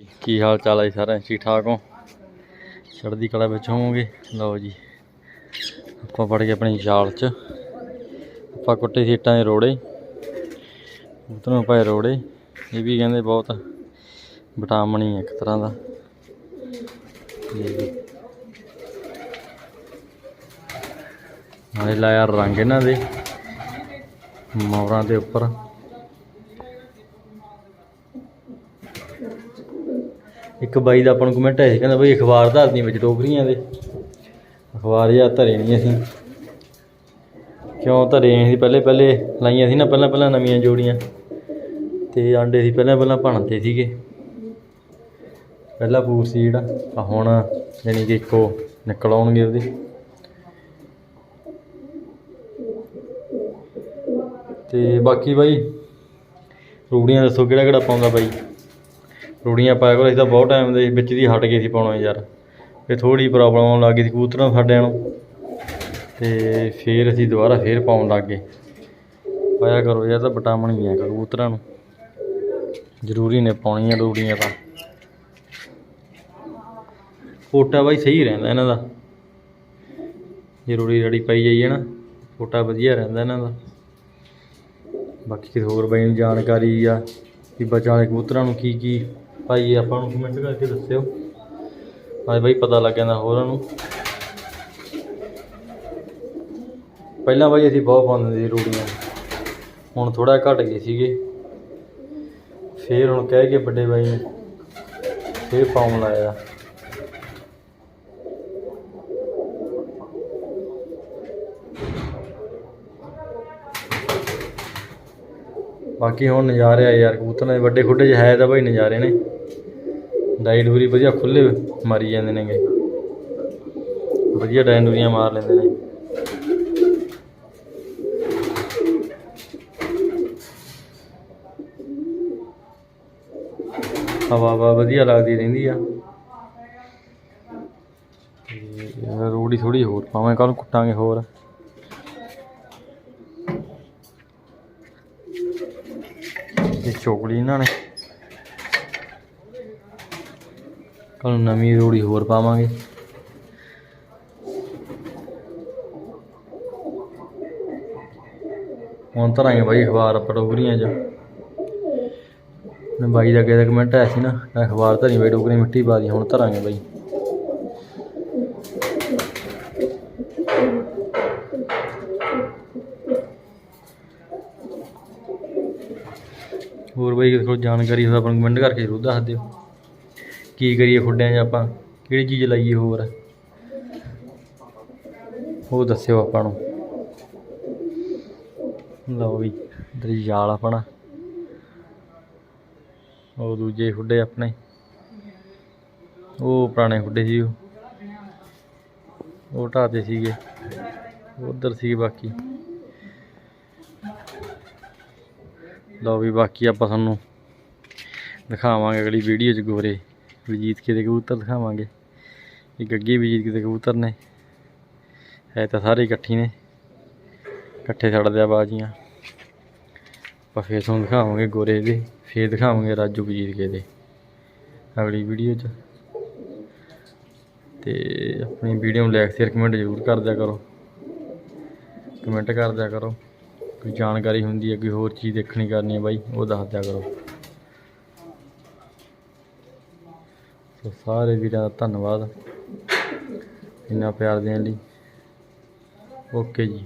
ਕੀ ਹਾਲ ਚਾਲ ਹੈ ਜੀ ਸਾਰਿਆਂ ਠੀਕ ਠਾਕ ਹੋ? ਚੜ੍ਹਦੀ ਕਲਾ ਵਿੱਚ ਹੋਵੋਗੇ? ਲਓ ਜੀ, ਆਪਾਂ ਫੜ ਗਏ ਆਪਣੀ ਜਾਲ 'ਚ। ਆਪਾਂ ਕੁੱਟੇ ਸੀ ਇੱਟਾਂ ਦੇ ਰੋੜੇ ਉਤਰੋਂ ਪਾਏ ਰੋੜੇ। ਇਹ ਵੀ ਕਹਿੰਦੇ ਬਹੁਤ ਵਿਟਾਮਿਨ ਹੀ ਇੱਕ ਤਰ੍ਹਾਂ ਦਾ। ਨਾਲੇ ਲਾਇਆ ਰੰਗ ਇਹਨਾਂ ਦੇ, ਮੋਰਾਂ ਦੇ ਉੱਪਰ। ਇੱਕ ਬਾਈ ਦਾ ਆਪਾਂ ਨੂੰ ਕਮੈਂਟ ਆਇਆ ਸੀ, ਕਹਿੰਦਾ ਬਈ ਅਖਬਾਰ ਧਰ ਦੀ ਵਿੱਚ ਟੋਕਰੀਆਂ ਦੇ। ਅਖਬਾਰ ਜਾਂ ਧਰੇ ਨਹੀਂ ਅਸੀਂ। ਕਿਉਂ ਧਰੇ ਨਹੀਂ ਸੀ ਪਹਿਲੇ ਪਹਿਲੇ ਲਾਈਆਂ ਸੀ ਨਾ, ਪਹਿਲਾਂ ਪਹਿਲਾਂ ਨਵੀਆਂ ਜੋੜੀਆਂ। ਤੇ ਆਂਡੇ ਸੀ, ਪਹਿਲਾਂ ਪਹਿਲਾਂ ਭਣਦੇ ਸੀਗੇ। ਪਹਿਲਾ ਪੂਰ ਸੀ ਜਿਹੜਾ ਆ ਹੁਣ ਯਾਨੀ ਕਿ ਇੱਕੋ ਨਿਕਲ ਆਉਣਗੇ ਉਹਦੇ। ਤੇ ਬਾਕੀ ਬਾਈ, ਰੂੜੀਆਂ ਦੱਸੋ ਕਿਹੜਾ ਕਿਹੜਾ ਪਾਉਂਦਾ ਬਾਈ? ਰੂੜੀਆਂ ਪਾਇਆ ਕਰੋ ਅਸੀਂ ਤਾਂ ਬਹੁਤ ਟਾਈਮ ਦੇ ਵਿੱਚ ਦੀ ਹਟ ਗਏ ਸੀ ਪਾਉਣਾ ਯਾਰ। ਫਿਰ ਥੋੜੀ ਪ੍ਰੋਬਲਮ ਆਉਣ ਲੱਗ ਗਈ ਸੀ ਕਬੂਤਰਾਂ ਸਾਡਿਆਂ ਨੂੰ। ਤੇ ਫਿਰ ਅਸੀਂ ਦੁਬਾਰਾ ਫੇਰ ਪਾਉਣ ਲੱਗ ਗਏ। ਪਾਇਆ ਕਰੋ ਯਾਰ ਤਾਂ ਵਿਟਾਮਿਨ ਹੀ ਆ ਕਬੂਤਰਾਂ ਨੂੰ। ਜ਼ਰੂਰੀ ਨੇ ਪਾਉਣੀਆਂ ਰੂੜੀਆਂ ਤਾਂ। ਫੋਟਾ ਬਾਈ ਸਹੀ ਰਹਿੰਦਾ ਇਹਨਾਂ ਦਾ। ਜ਼ਰੂਰੀ ਰੜੀ ਪਾਈ ਜਾਈਏ ਨਾ, ਫੋਟਾ ਵਧੀਆ ਰਹਿੰਦਾ ਇਹਨਾਂ ਦਾ। ਬਾਕੀ ਕਿਸੇ ਹੋਰ ਬਾਈ ਨੂੰ ਜਾਣਕਾਰੀ ਆ ਵੀ ਬੱਚਿਆਂ ਕਬੂਤਰਾਂ ਨੂੰ ਕੀ ਕੀ ਭਾਈ ਆਪਾਂ ਨੂੰ ਕਮੈਂਟ ਕਰਕੇ ਦੱਸਿਓ। ਹਾਂ ਬਾਈ ਪਤਾ ਲੱਗ ਜਾਂਦਾ ਹੋਰਾਂ ਨੂੰ। ਪਹਿਲਾਂ ਬਾਈ ਅਸੀਂ ਬਹੁਤ ਪਾਉਂਦੇ ਸੀ ਰੂੜੀਆਂ। ਹੁਣ ਥੋੜਾ ਘਟ ਗਏ ਸੀਗੇ। ਫੇਰ ਹੁਣ ਕਹਿ ਕੇ ਵੱਡੇ ਬਾਈ ਨੇ ਫੇਰ ਪਾਉਣ ਲਾਇਆ। ਬਾਕੀ ਹੁਣ ਨਜ਼ਾਰੇ ਆ ਯਾਰ, ਕਬੂਤਰਾਂ ਦੇ ਵੱਡੇ ਖੁੱਡੇ 'ਚ ਹੈ ਤਾਂ ਬਾਈ ਨਜ਼ਾਰੇ ਨੇ। ਡਾਈ ਡੂਰੀ ਵਧੀਆ ਖੁੱਲੇ ਮਾਰੀ ਜਾਂਦੇ ਨੇਗੇ। ਵਧੀਆ ਡਾਈ ਡੂਰੀਆਂ ਮਾਰ ਲੈਂਦੇ ਨੇ। ਹਵਾ ਹਵਾ ਵਧੀਆ ਲੱਗਦੀ ਰਹਿੰਦੀ ਆ। ਤੇ ਰੋੜੀ ਥੋੜੀ ਹੋਰ ਪਾਵਾਂ ਕੱਲ ਕੁੱਟਾਂਗੇ ਹੋਰ। ਇਹ ਚੋਕਲੀ ਇਹਨਾਂ ਨੇ। ਕੱਲ ਨੂੰ ਨਵੀਂ ਰੋੜੀ ਹੋਰ ਪਾਵਾਂਗੇ। ਹੁਣ ਧਰਾਂਗੇ ਬਾਈ ਅਖਬਾਰ ਆਪਾਂ ਡੋਗਰੀਆਂ 'ਚ ਨੇ ਬਾਈ ਦਾ ਕਿਹਦਾ ਕਮੈਂਟ ਆਇਆ ਸੀ ਨਾ, ਅਖਬਾਰ ਧਰੀ ਬਾਈ ਡੋਗਰੀ ਮਿੱਟੀ ਪਾ ਦੀ, ਹੁਣ ਧਰਾਂਗੇ ਬਾਈ। ਹੋਰ ਬਾਈ ਕਿਸੇ ਕੋਲ ਜਾਣਕਾਰੀ ਹੋਵੇ ਆਪਾਂ ਨੂੰ ਕਮੈਂਟ ਕਰਕੇ ਜ਼ਰੂਰ ਦੱਸ ਦਿਓ। ਕੀ ਕਰੀਏ ਖੁੱਡਿਆਂ 'ਚ ਆਪਾਂ? ਕਿਹੜੀ ਚੀਜ਼ ਲਾਈਏ ਹੋਰ? ਉਹ ਦੱਸਿਓ ਆਪਾਂ ਨੂੰ। ਲਓ ਵੀ, ਇਧਰ ਜਾਲ ਆਪਣਾ। ਉਹ ਦੂਜੇ ਖੁੱਡੇ ਆਪਣੇ। ਉਹ ਪੁਰਾਣੇ ਖੁੱਡੇ ਸੀ ਉਹ। ਉਹ ਢਾਤੇ ਸੀਗੇ। ਉਧਰ ਸੀ ਬਾਕੀ। ਲਓ ਵੀ ਬਾਕੀ ਆਪਾਂ ਤੁਹਾਨੂੰ ਦਿਖਾਵਾਂਗੇ ਅਗਲੀ ਵੀਡੀਓ 'ਚ ਗੋਰੇ। ਵਜੀਤ ਕੇ ਦੇ ਕਬੂਤਰ ਦਿਖਾਵਾਂਗੇ। ਇਹ ਗੱਗੇ ਵਜੀਤ ਕੇ ਦੇ ਕਬੂਤਰ ਨੇ। ਹੈ ਤਾਂ ਸਾਰੇ ਇਕੱਠੀ ਨੇ। ਇਕੱਠੇ ਛੱਡਦੇ ਆ ਬਾਜੀਆਂ। ਆਪਾਂ ਫੇਰ ਤੁਹਾਨੂੰ ਦਿਖਾਵਾਂਗੇ ਗੋਰੇ ਦੇ। ਫੇਰ ਦਿਖਾਵਾਂਗੇ ਰਾਜੂ ਵਜੀਤ ਕੇ ਦੇ। ਅਗਲੀ ਵੀਡੀਓ 'ਚ। ਤੇ ਆਪਣੀ ਵੀਡੀਓ ਨੂੰ ਲਾਈਕ ਸ਼ੇਅਰ ਕਮੈਂਟ ਜ਼ਰੂਰ ਕਰ ਦਿਆ ਕਰੋ। ਕਮੈਂਟ ਕਰ ਦਿਆ ਕਰੋ। ਕੋਈ ਜਾਣਕਾਰੀ ਹੁੰਦੀ ਹੈ, ਕੋਈ ਹੋਰ ਚੀਜ਼ ਦੇਖਣੀ ਕਰਨੀ ਹੈ ਬਾਈ, ਉਹ ਦੱਸ ਦਿਆ ਕਰੋ। ਸੋ ਸਾਰੇ ਵੀਰਾਂ ਦਾ ਧੰਨਵਾਦ। ਇੰਨਾ ਪਿਆਰ ਦੇਣ ਲਈ। ਓਕੇ ਜੀ।